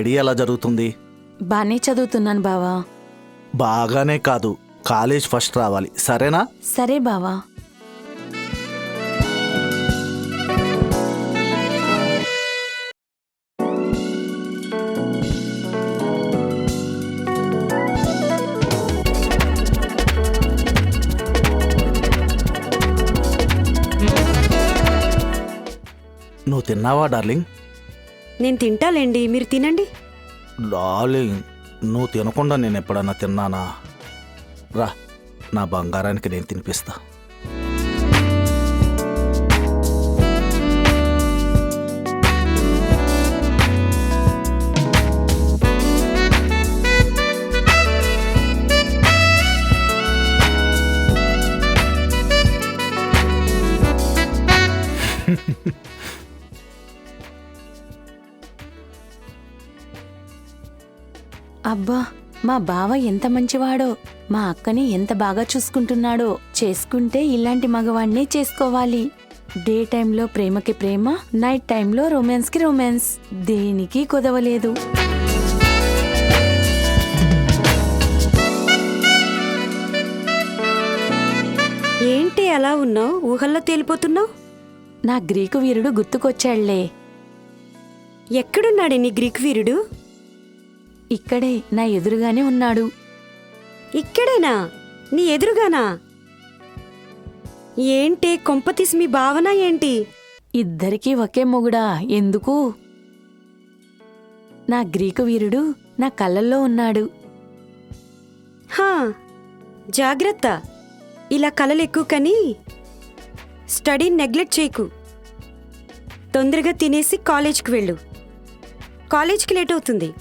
Study ఎలా జరుగుతుంది? బానే చదువుతున్నాను బావా. బాగానే కాదు కాలేజ్ ఫస్ట్ రావాలి. సరేనా? సరే బావా. నువ్వు తిన్నావా డార్లింగ్? నేను తింటాలేండి మీరు తినండి. డార్లింగ్ నువ్వు తినకుండా నేను ఎప్పుడన్నా తిన్నానా? రా నా బంగారానికి నేను తినిపిస్తా. అబ్బా మా బావ ఎంత మంచివాడో మా అక్కని ఎంత బాగా చూసుకుంటున్నాడో చేసుకుంటే ఇలాంటి మగవాణ్ణే చేసుకోవాలి. డే టైంలో ప్రేమకి ప్రేమ నైట్ టైంలో రొమాన్స్కి రొమాన్స్ దేనికి కుదవలేదు. ఏంటి అలా ఉన్నావు? ఊహల్లో తేలిపోతున్నావు? నా గ్రీకు వీరుడు గుర్తుకొచ్చాళ్ళే. ఎక్కడున్నాడే నీ గ్రీక్ వీరుడు? ఇక్కడే నా ఎదురుగానే ఉన్నాడు. ఇక్కడేనా? నీ ఎదురుగానా? ఏంటి కొంపతీసి మీ భావన ఏంటి? ఇద్దరికీ ఒకే మొగుడా ఎందుకు? నా గ్రీకు వీరుడు నా కళ్ళల్లో ఉన్నాడు. హా జాగ్రత్త. ఇలా కలలు ఎక్కువ కని స్టడీ నెగ్లెక్ట్ చేయకు. తొందరగా తినేసి కాలేజ్కి వెళ్ళు. కాలేజ్కి లేట్ అవుతుంది.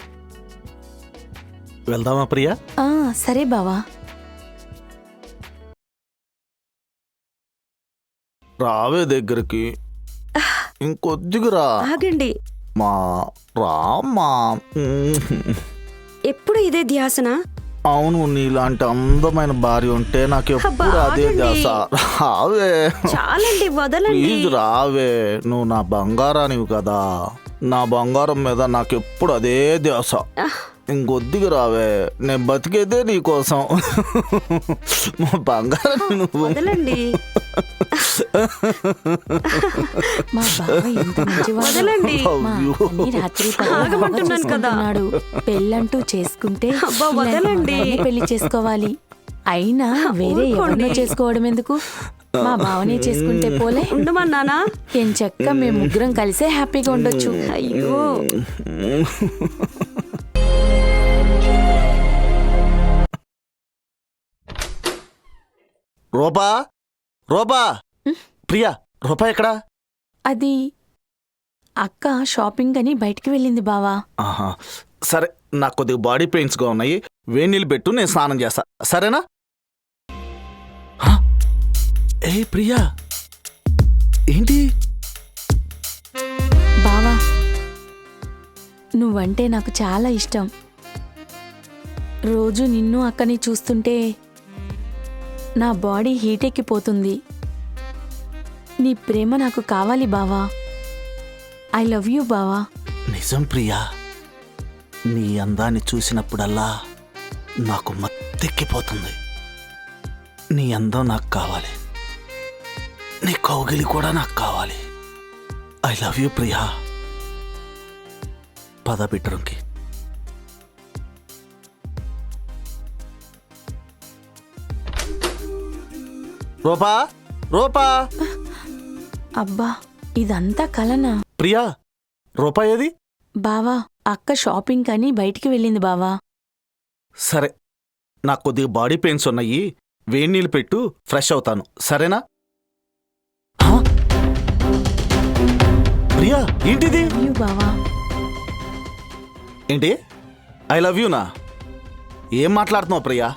వెళ్దామా ప్రియా? ఆ సరే బావా. రావే దగ్గరికి. ఇంకొద్దిగా రా. ఆగండి. మా రామ్మా ఎప్పుడు ఇదే ధ్యాసనా? అవును నీలాంటి అందమైన భార్య ఉంటే నాకు ఎప్పుడు అబ్బా, అదే ఆగండి. ధ్యాస. రావే. చాలండి వదలండి. ప్లీజ్ రావే. నువ్వు నా బంగారానివి కదా. నా బంగారం మీద నాకు ఎప్పుడు అదే ధ్యాస. ఇంకొద్దిగా రావే నేను బతికేదే నీ కోసం మా బంగారం నువ్వు వదలండి మా బావ ఎంత మంచివాడో. వదలండి. మా అక్కని రాత్రి పగలు బాగా ఆగమంటున్నాను కదా. చూసుకుంటున్నాడు. పెళ్ళంటూ చేసుకుంటే అబ్బా, ఇలాంటి వదలండి. మగాడినే పెళ్ళి చేసుకోవాలి అయినా వేరే ఎవరినో. చేసుకోవడం ఎందుకు మా బావనే చేసుకుంటే పోలే ఉండమన్నానా ఎంచక్క మేము ముగ్గురం కలిసే హ్యాపీగా ఉండొచ్చు అయ్యో రూపా రూపా ప్రియా రూపా ఎక్కడా? అది అక్క షాపింగ్ అని బయటికి వెళ్ళింది బావా. ఆహా. సరే నాకు కొద్దిగా బాడీ పెయిన్స్గా ఉన్నాయి. నీళ్ళు పెట్టు నేను స్నానం చేస్తా. సరేనా? హ? ఏ ప్రియా? ఏంటి? బావా నువ్వంటే నాకు చాలా ఇష్టం. రోజు నిన్ను అక్కని చూస్తుంటే నా బాడీ హీట్ ఎక్కిపోతుంది నీ ప్రేమ నాకు కావాలి బావా. ఐ లవ్ యూ బావా. నిజం ప్రియా. నీ అందాన్ని చూసినప్పుడల్లా నాకు మత్తెక్కిపోతుంది. నీ అందం నాకు కావాలి. నీ కౌగిలి కూడా నాకు కావాలి. I love you Priya. పద రూపా రూపా. అబ్బా ఇదంతా కలనా? ప్రియా రూపా ఏది? బావా అక్క షాపింగ్ అని బయటికి వెళ్ళింది బావా. సరే నాకు కొద్దిగా బాడీ పెయిన్స్ ఉన్నాయి వేడి నీళ్ళు పెట్టు ఫ్రెష్ అవుతాను. సరేనా? హా? ప్రియా ఏంటిది? బావా. ఏంటి? ఐ లవ్ యూనా? ఏం మాట్లాడుతున్నావు ప్రియా?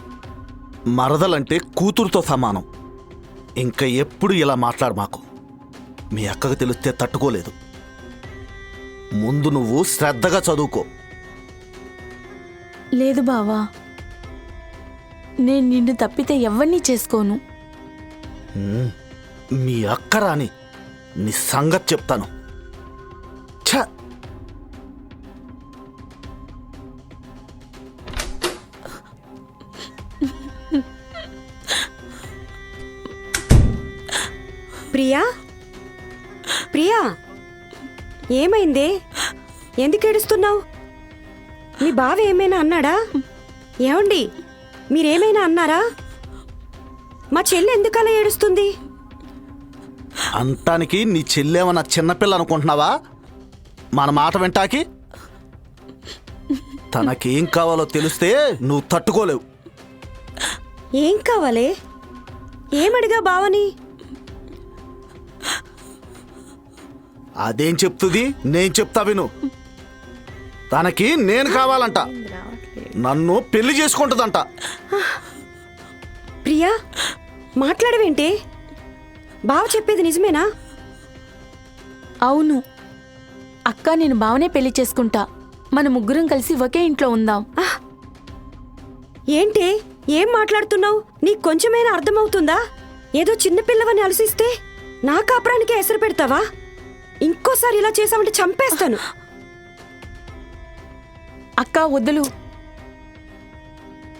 మరదలంటే కూతురుతో సమానం. ఇంకా ఎప్పుడు ఇలా మాట్లాడు మాకు? మీ అక్కకు తెలిస్తే తట్టుకోలేదు. ముందు నువ్వు శ్రద్ధగా చదువుకో. లేదు బావా. నేను నిన్ను తప్పితే ఎవరినీ చేసుకోను. మీ అక్క రాని నీ సంగతి చెప్తాను. ఏమైందే? ఎందుకు ఏడుస్తున్నావు? మీ బావ ఏమైనా అన్నాడా? ఏమండి మీరేమైనా అన్నారా? మా చెల్లి ఎందుకు అలా ఏడుస్తుంది? అంటానికి నీ చెల్లేమన్నా చిన్నపిల్ల అనుకుంటున్నావా? మన మాట వింటాకి? తనకేం కావాలో తెలిస్తే నువ్వు తట్టుకోలేవు. ఏం కావాలే? ఏమడిగా బావని? అదేం చెప్తుంది? నేను చెప్తా విను. తనకి నేను కావాలంట. నన్ను పెళ్ళి చేసుకుంటుందంట. ప్రియా మాట్లాడవేంటే? బావ చెప్పేది నిజమేనా? అవును. అక్క నేను బావనే పెళ్ళి చేసుకుంటా. మన ముగ్గురం కలిసి ఒకే ఇంట్లో ఉందాం. ఏంటే? ఏం మాట్లాడుతున్నావు? నీకు కొంచెమైనా అర్థమవుతుందా? ఏదో చిన్నపిల్లవని అలసిస్తే నా కాపురానికే ఎసరు పెడతావా? ఇంకోసారి ఇలా చేసామంటే చంపేస్తాను. అక్క వద్దులు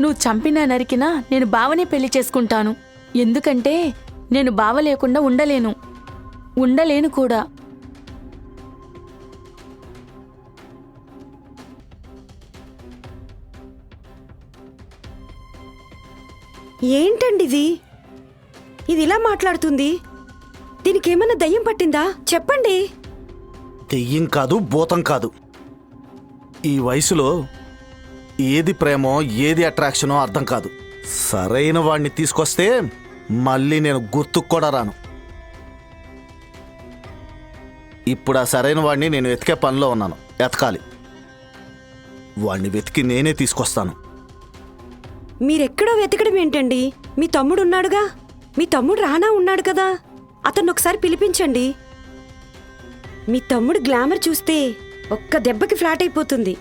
నువ్వు చంపినా నరికినా నేను బావనే పెళ్ళి చేసుకుంటాను. ఎందుకంటే నేను బావ లేకుండా ఉండలేను. ఉండలేను కూడా. ఏంటండి ఇది ఇది ఇలా మాట్లాడుతుంది? దీనికి ఏమన్నా దయ్యం పట్టిందా? చెప్పండి. దెయ్యం కాదు భూతం కాదు. ఈ వయసులో ఏది ప్రేమో ఏది అట్రాక్షనో అర్థం కాదు. సరైన వాడిని తీసుకొస్తే మళ్ళీ నేను గుర్తుకు కూడా రాను. ఇప్పుడు ఆ సరైన వాడిని నేను వెతికే పనిలో ఉన్నాను. ఎతకాలి వాడిని వెతికి నేనే తీసుకొస్తాను. మీరెక్కడో వెతకడం ఏంటండి మీ తమ్ముడు ఉన్నాడుగా మీ తమ్ముడు రానా ఉన్నాడు కదా? అతన్ని ఒకసారి పిలిపించండి. మీ తమ్ముడు గ్లామర్ చూస్తే ఒక్క దెబ్బకి ఫ్లాట్ అయిపోతుంది.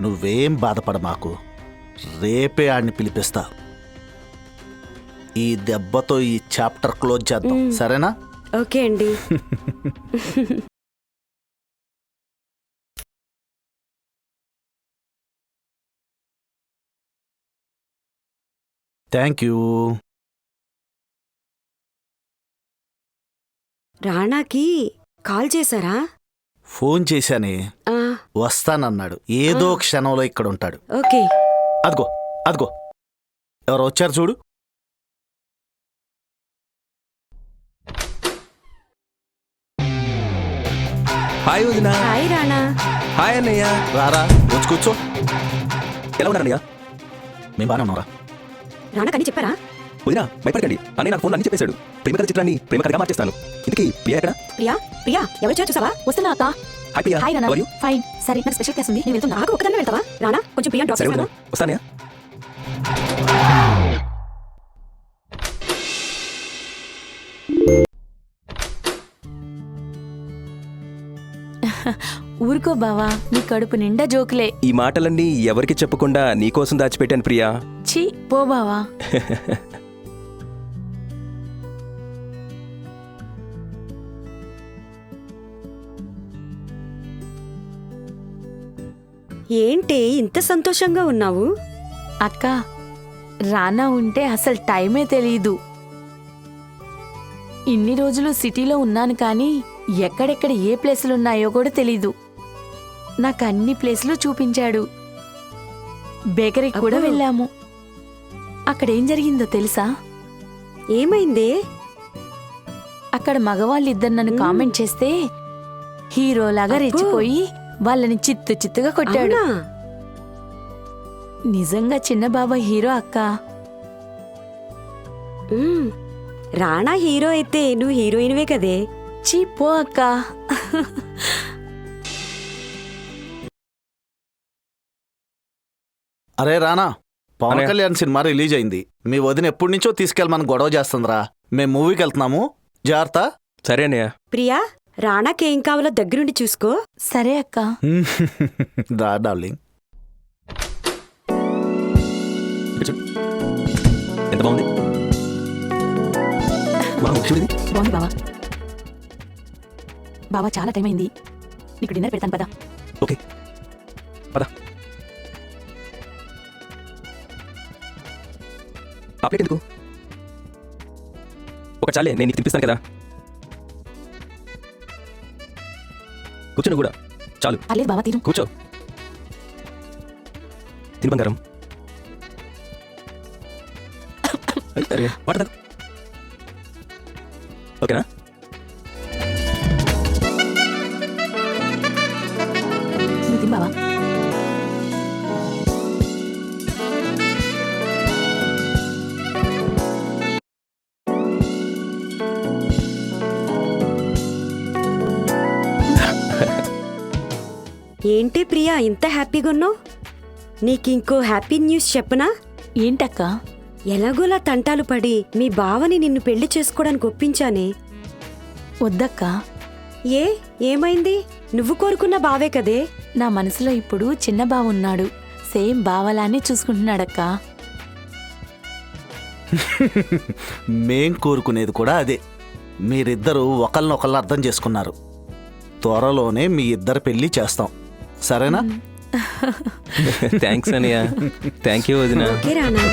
నువ్వేం బాధపడ మాకు. రేపే ఆడిని పిలిపిస్తా. ఈ దెబ్బతో ఈ చాప్టర్ క్లోజ్ చేద్దాం. సరేనా? ఓకే అండి. Thank you. రాణాకి కాల్ చేశారా? ఫోన్ చేశానే. ఆ, వస్తానన్నాడు. ఏదో క్షణంలో ఇక్కడ ఉంటాడు ఓకే. అదిగో అదిగో. ఎవరు వచ్చారు చూడు. హాయ్ వదినా. హాయ్ రాణా. హాయ్ అన్నయ్య. రారా వచ్చి కూర్చో. ఎలా ఉన్నారు అన్నయ్య మేము బాగానే ఉన్నారా రాణా కని చెప్పారా? వదినా భయపడకండి. అన్నయ్య నాకు ఫోన్ అన్ని చెప్పేశాడు. ప్రేమ కథ చిత్రాన్ని ప్రేమ కథగా మార్చేస్తాను. ఇంతకీ ప్రియా ఎక్కడ? ప్రియా? ప్రియా ఎవరు చూసావా వస్తున్నా అక్క. హాయ్ ప్రియా హాయ్ నాన్న? ఫైన్ సరే నాకు స్పెషల్ క్లాస్ ఉంది. నేను వెళ్తున్నా. నాకు ఒకదాన్ని వెళ్తావా? రాణా కొంచెం ప్రియా డ్రాప్ చేస్తాను? వస్తానయ్య. ఊరుకో బావా నీ కడుపు నిండా జోకులే. ఈ మాటలన్నీ ఎవరికి చెప్పకుండా నీకోసం దాచిపెట్టాను ప్రియా. ఛీ పో బావా. ఏంటి ఇంత సంతోషంగా ఉన్నావు? అక్క రానా ఉంటే అసలు టైమే తెలీదు. ఇన్ని రోజులు సిటీలో ఉన్నాను కానీ ఎక్కడెక్కడ ఏ ప్లేసులు ఉన్నాయో కూడా తెలీదు. నాకు అన్ని ప్లేసులు చూపించాడు. బేకరీకి కూడా. వెళ్ళాము. అక్కడేం జరిగిందో తెలుసా? ఏమైందే? అక్కడ మగవాళ్ళిద్దరు నన్ను. కామెంట్ చేస్తే హీరోలాగా. రెచ్చిపోయి వాళ్ళని చిత్తు చిత్తుగా కొట్టాడు. నిజంగా చిన్న బాబాయ్ హీరో అక్క. రాణా హీరో అయితే నువ్వు హీరోయిన్వే కదే. చీ పో అక్క. అరే రానా పవన్. కళ్యాణ్ సినిమా రిలీజ్ అయింది. మీ వదిన ఎప్పటి నుంచో తీసుకెళ్ళమని గొడవ చేస్తుందిరా. మేము మూవీకి వెళ్తున్నాము. జాగ్రత్త. సరే అన్నయ్య. ప్రియా? రాణాకేం కావాలో దగ్గరుండి చూసుకో. సరే అక్క. డార్లింగ్. ఎంత బాగుంది? బావా. బావా చాలా టైం అయింది. నీకు డిన్నర్ పెడతాను పదా. ఓకే. పద. ఎందుకు? ఒక చాలే నేను తినిపిస్తాను కదా. కూర్చోను కూడా. చాలు. అలేదు బావా తిను. కూర్చో. తిని బంగారం. అరే, వాటర్. ఓకేనా? ఏంటి ప్రియా ఇంత హ్యాపీగా ఉన్నావు నీకింకో హ్యాపీ న్యూస్ చెప్పనా? ఏంటక్క? ఎలాగోలా తంటాలు పడి మీ బావని నిన్ను పెళ్ళి చేసుకోవడానికి ఒప్పించానే? వద్దక్క. ఏ? ఏమైంది? నువ్వు కోరుకున్న బావే కదే? నా మనసులో ఇప్పుడు చిన్న బావ ఉన్నాడు. సేమ్ బావలానే చూసుకుంటున్నాడక్క. మేం కోరుకునేది కూడా అదే. మీరిద్దరూ ఒకళ్ళనొకళ్ళు అర్థం చేసుకున్నారు. త్వరలోనే మీ ఇద్దరు పెళ్ళి చేస్తాం. సరేనా? థ్యాంక్స్ అనియా. థ్యాంక్ యూ వదినా. ఓకే రానా.